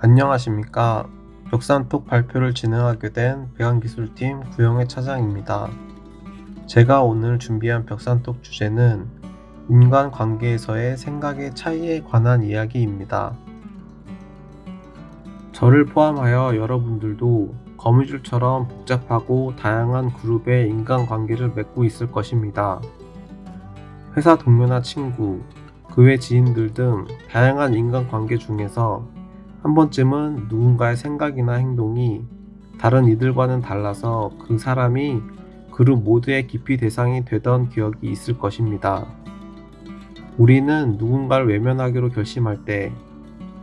안녕하십니까. 벽산톡 발표를 진행하게 된 배관기술팀 구영의 차장입니다. 제가 오늘 준비한 벽산톡 주제는 인간 관계에서의 생각의 차이에 관한 이야기입니다. 저를 포함하여 여러분들도 거미줄처럼 복잡하고 다양한 그룹의 인간 관계를 맺고 있을 것입니다. 회사 동료나 친구, 그 외 지인들 등 다양한 인간 관계 중에서 한 번쯤은 누군가의 생각이나 행동이 다른 이들과는 달라서 그 사람이 그룹 모두의 기피 대상이 되던 기억이 있을 것입니다. 우리는 누군가를 외면하기로 결심할 때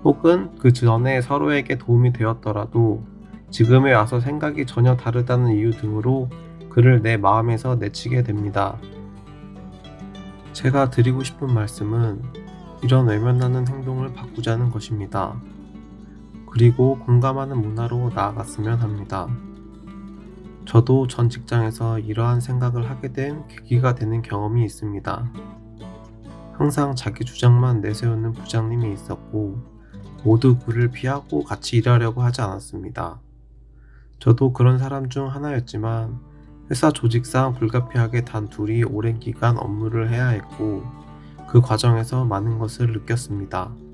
혹은 그 전에 서로에게 도움이 되었더라도 지금에 와서 생각이 전혀 다르다는 이유 등으로 그를 내 마음에서 내치게 됩니다. 제가 드리고 싶은 말씀은 이런 외면하는 행동을 바꾸자는 것입니다. 그리고 공감하는 문화로 나아갔으면 합니다. 저도 전 직장에서 이러한 생각을 하게 된 계기가 되는 경험이 있습니다. 항상 자기 주장만 내세우는 부장님이 있었고, 모두 그를 피하고 같이 일하려고 하지 않았습니다. 저도 그런 사람 중 하나였지만, 회사 조직상 불가피하게 단 둘이 오랜 기간 업무를 해야 했고, 그 과정에서 많은 것을 느꼈습니다.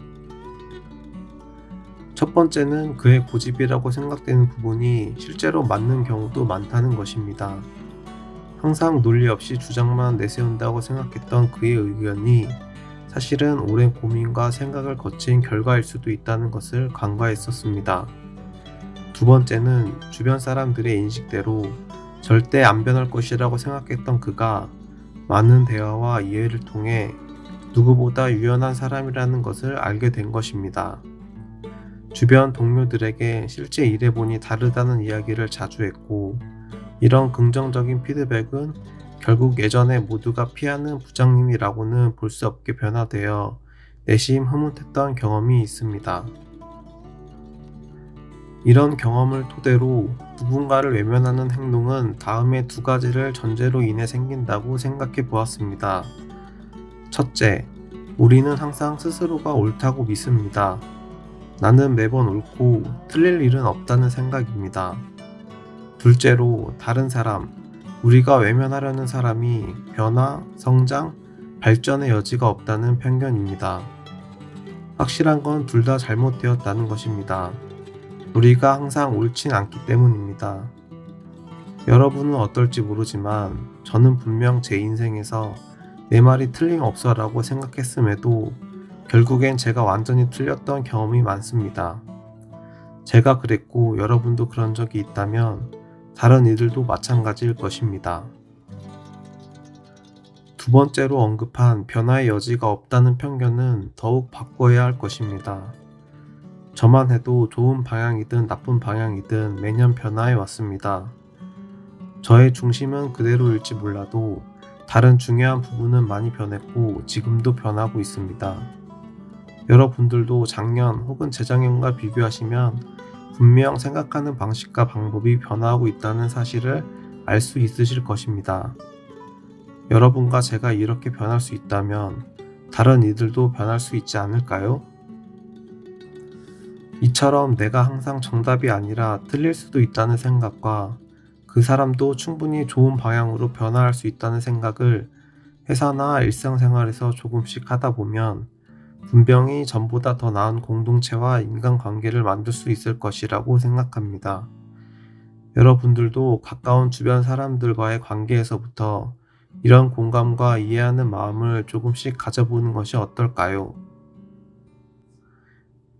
첫 번째는 그의 고집이라고 생각되는 부분이 실제로 맞는 경우도 많다는 것입니다. 항상 논리 없이 주장만 내세운다고 생각했던 그의 의견이 사실은 오랜 고민과 생각을 거친 결과일 수도 있다는 것을 간과했었습니다. 두 번째는 주변 사람들의 인식대로 절대 안 변할 것이라고 생각했던 그가 많은 대화와 이해를 통해 누구보다 유연한 사람이라는 것을 알게 된 것입니다. 주변 동료들에게 실제 일해보니 다르다는 이야기를 자주 했고, 이런 긍정적인 피드백은 결국 예전에 모두가 피하는 부장님이라고는 볼 수 없게 변화되어 내심 흐뭇했던 경험이 있습니다. 이런 경험을 토대로 누군가를 외면하는 행동은 다음의 두 가지를 전제로 인해 생긴다고 생각해 보았습니다. 첫째, 우리는 항상 스스로가 옳다고 믿습니다. 나는 매번 옳고 틀릴 일은 없다는 생각입니다. 둘째로 다른 사람, 우리가 외면하려는 사람이 변화, 성장, 발전의 여지가 없다는 편견입니다. 확실한 건 둘 다 잘못되었다는 것입니다. 우리가 항상 옳진 않기 때문입니다. 여러분은 어떨지 모르지만 저는 분명 제 인생에서 내 말이 틀림없어라고 생각했음에도 결국엔 제가 완전히 틀렸던 경험이 많습니다. 제가 그랬고 여러분도 그런 적이 있다면 다른 이들도 마찬가지일 것입니다. 두 번째로 언급한 변화의 여지가 없다는 편견은 더욱 바꿔야 할 것입니다. 저만 해도 좋은 방향이든 나쁜 방향이든 매년 변화해 왔습니다. 저의 중심은 그대로일지 몰라도 다른 중요한 부분은 많이 변했고 지금도 변하고 있습니다. 여러분들도 작년 혹은 재작년과 비교하시면 분명 생각하는 방식과 방법이 변화하고 있다는 사실을 알 수 있으실 것입니다. 여러분과 제가 이렇게 변할 수 있다면 다른 이들도 변할 수 있지 않을까요? 이처럼 내가 항상 정답이 아니라 틀릴 수도 있다는 생각과 그 사람도 충분히 좋은 방향으로 변화할 수 있다는 생각을 회사나 일상생활에서 조금씩 하다 보면 분명히 전보다 더 나은 공동체와 인간관계를 만들 수 있을 것이라고 생각합니다. 여러분들도 가까운 주변 사람들과의 관계에서부터 이런 공감과 이해하는 마음을 조금씩 가져보는 것이 어떨까요?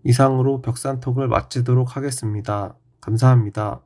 이상으로 벽산톡을 마치도록 하겠습니다. 감사합니다.